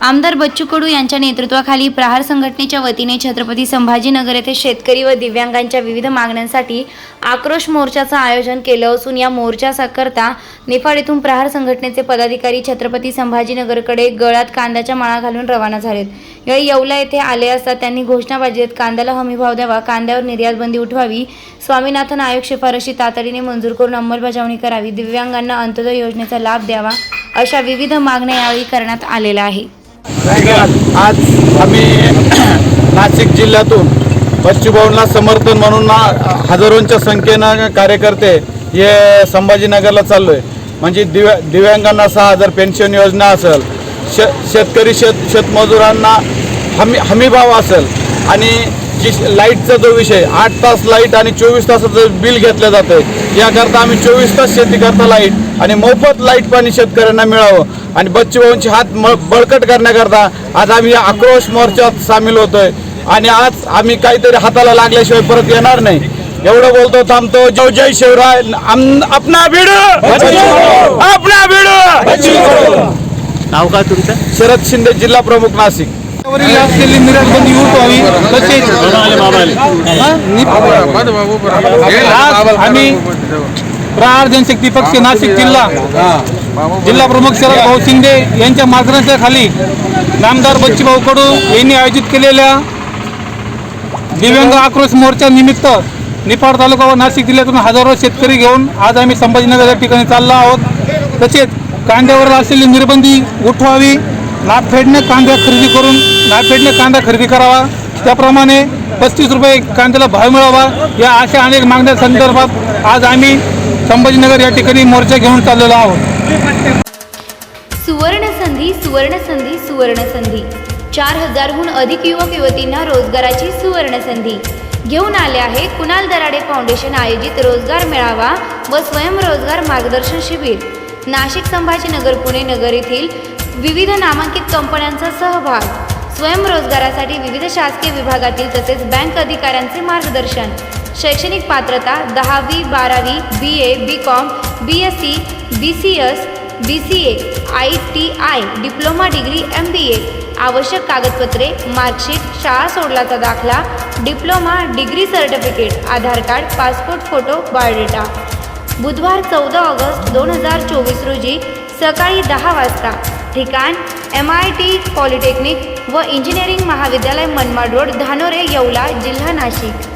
आमदार बच्चू कडू यांच्या नेतृत्वाखाली प्रहार संघटनेच्या वतीने छत्रपती संभाजीनगर येथे शेतकरी व दिव्यांगांच्या विविध मागण्यांसाठी आक्रोश मोर्चाचं आयोजन केलं असून या मोर्चाकरता निफाड येथून प्रहार संघटनेचे पदाधिकारी छत्रपती संभाजीनगरकडे गळ्यात कांद्याच्या माळा घालून रवाना झालेत. यावेळी येवला येथे आले असता त्यांनी घोषणाबाजी देत कांद्याला हमीभाव द्यावा कांद्यावर निर्यात बंदी उठवावी स्वामीनाथन आयोग शिफारशी तातडीने मंजूर करून अंमलबजावणी करावी दिव्यांगांना अंत्योदय योजनेचा लाभ द्यावा अशा विविध मागण्या यावेळी करण्यात आलेल्या आहे आज आम्ही नाशिक जिल्ह्यातून बच्चूभाऊंना समर्थन म्हणून ना हजारोंच्या संख्येनं कार्यकर्ते हे संभाजीनगरला चाललो आहे म्हणजे दिव्या दिव्यांगांना सहा हजार पेन्शन योजना असेल श शेतकरी शेत शेतमजुरांना हमी हमीभाव असेल आणि जी लाईटचा जो विषय आठ तास लाइट आणि चोवीस तासाचं बिल घेतलं जातं याकरता आम्ही चोवीस तास शेती करता लाइट आणि मोफत लाइट पाणी शेतकऱ्यांना मिळावं. आणि बच्चूभाऊंचे हात म बळकट करण्याकरता आज आम्ही या आक्रोश मोर्चात सामील होतोय. आणि आज आम्ही काहीतरी हाताला लागल्याशिवाय परत येणार नाही. एवढं बोलतो थांबतो. जय जय शिवराय. अपना भिड! अपना भिड! नाव का तुमचं? शरद शिंदे जिल्हा प्रमुख नाशिक. वरील असलेली उठवावी तसेच आज आम्ही प्रहार जनशक्ती पक्ष नाशिक जिल्हा. जिल्हा प्रमुख शरद भाऊ शिंदे यांच्या मार्गदर्शनाखाली नामदार बच्चूभाऊ कडू यांनी आयोजित केलेल्या दिव्यांग आक्रोश मोर्चा निमित्त निफाड तालुका व नाशिक जिल्ह्यातून हजारो शेतकरी घेऊन आज आम्ही संभाजीनगर या ठिकाणी चाललो आहोत. तसेच कांद्यावर असलेली निर्बंधी उठवावी नाफेडने कांदा खरेदी करून नाफेडने कांदा खरेदी करावा. त्याप्रमाणे पस्तीस रुपये कांद्याला भाव मिळावा. या अशा अनेक मागण्या संदर्भात आज आम्ही संभाजीनगर या ठिकाणी मोर्चा घेऊन चाललेलो आहोत. सुवर्ण संधी सुवर्ण संधी सुवर्ण संधी. चार हजारहून अधिक युवक युवतींना रोजगाराची सुवर्ण संधी. घेऊन आले आहे कुणाल दराडे फाउंडेशन आयोजित रोजगार मेळावा व स्वयंरोजगार मार्गदर्शन शिबिर. नाशिक संभाजीनगर पुणे नगर येथील विविध नामांकित कंपन्यांचा सहभाग. स्वयंरोजगारासाठी विविध शासकीय विभागातील तसेच बँक अधिकाऱ्यांचे मार्गदर्शन. शैक्षणिक पात्रता दहावी बारावी B A B Com B S C B C S B C A I T I diploma degree M B A आवश्यक कागदपत्रे मार्कशीट शाळा सोडल्याचा दाखला diploma degree certificate Aadhaar card passport photo biodata. बुधवार चौदा ऑगस्ट दोन हजार चोवीस रोजी सकाळी दहा वाजता ठिकाण एम आय टी पॉलिटेक्निक व इंजिनिअरिंग महाविद्यालय मनमाड रोड धानोरे येवला जिल्हा नाशिक